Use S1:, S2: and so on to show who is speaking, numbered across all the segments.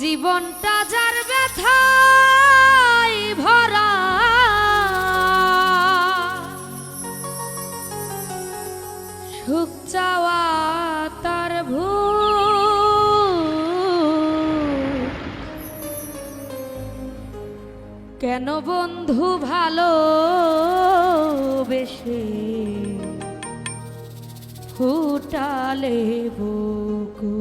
S1: জীবনটা যার ব্যথায় ভরা। সুখ চাওয়া তার ভুল। কেন বন্ধু ভালো বেশে ফুটালে বুকু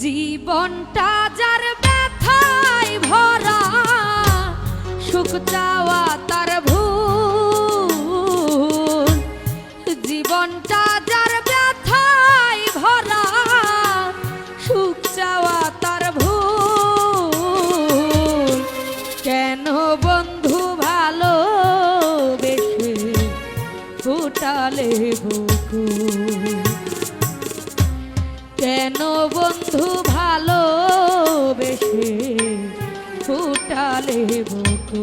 S1: জীবনটা যার ব্যথায় ভরা, সুখ চাওয়া তার ভুল। জীবনটা যার ব্যথায় ভরা, সুখ চাওয়া তার ভুল। কেন বন্ধু ভালো বেশে ফুটালে বুকুল বন্ধু ভালোবেসে ফুটালে বুকু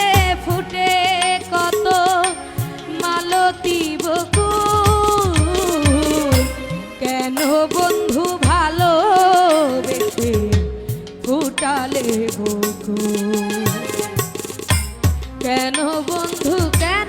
S1: কেন বন্ধু কেন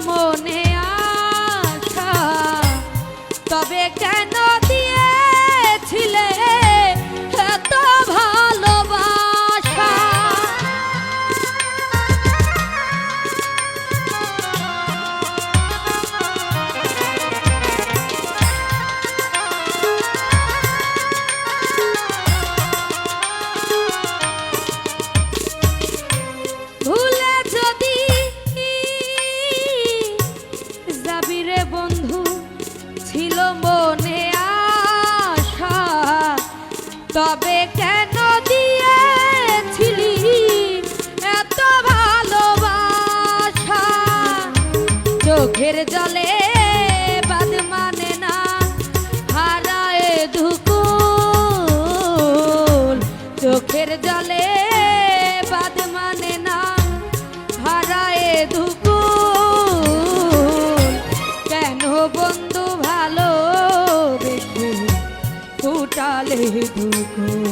S1: Lamun চোখের জলে বাদ মানে না, হারায় ধুকুল। চোখের জলে বাদ মানে না, হারায় ধুকুল। কেন বন্ধু ভালো দেখে ফুটালে ধুকুল?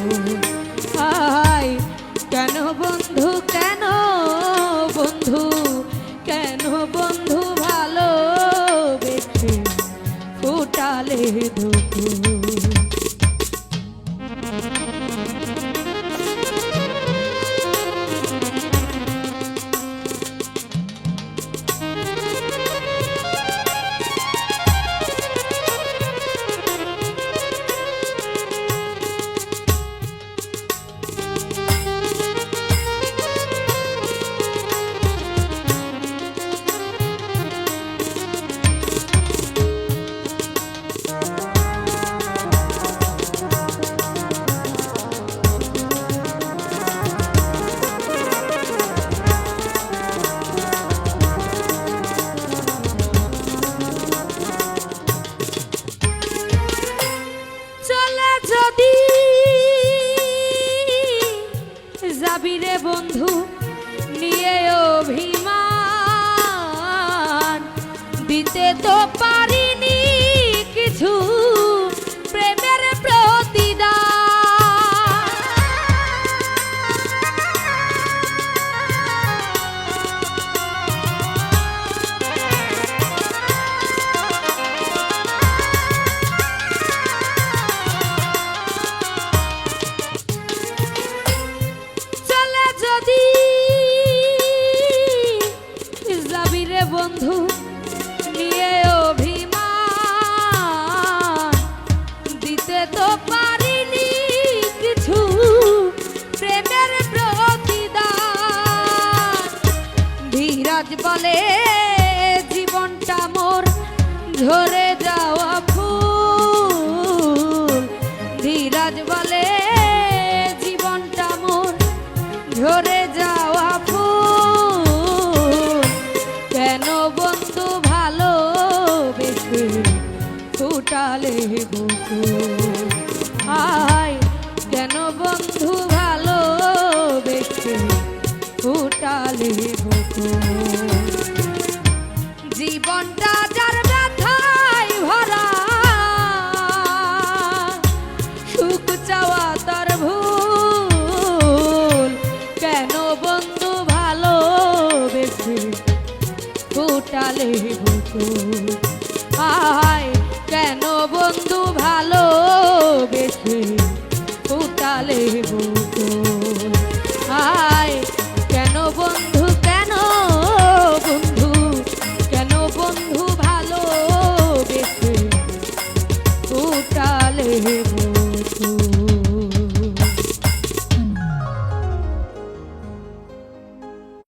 S1: যাবি রে বন্ধু নিয়ে অভিমান। দিতে তো পারিনি বন্ধু নিয়ে দিতে তো পারিনি কিছু প্রেমের ধীরাজ বলে জীবনটা মোর ঝরে ফুটালে বুকু। আয়, কেন বন্ধু ভালো বেশি ফুটালে বুকু। জীবনটা যার ব্যথায় ভরা, সুখ চাওয়া তার ভুল। কেন বন্ধু ভালো বেশি ফুটালে বুকুল ফুটালে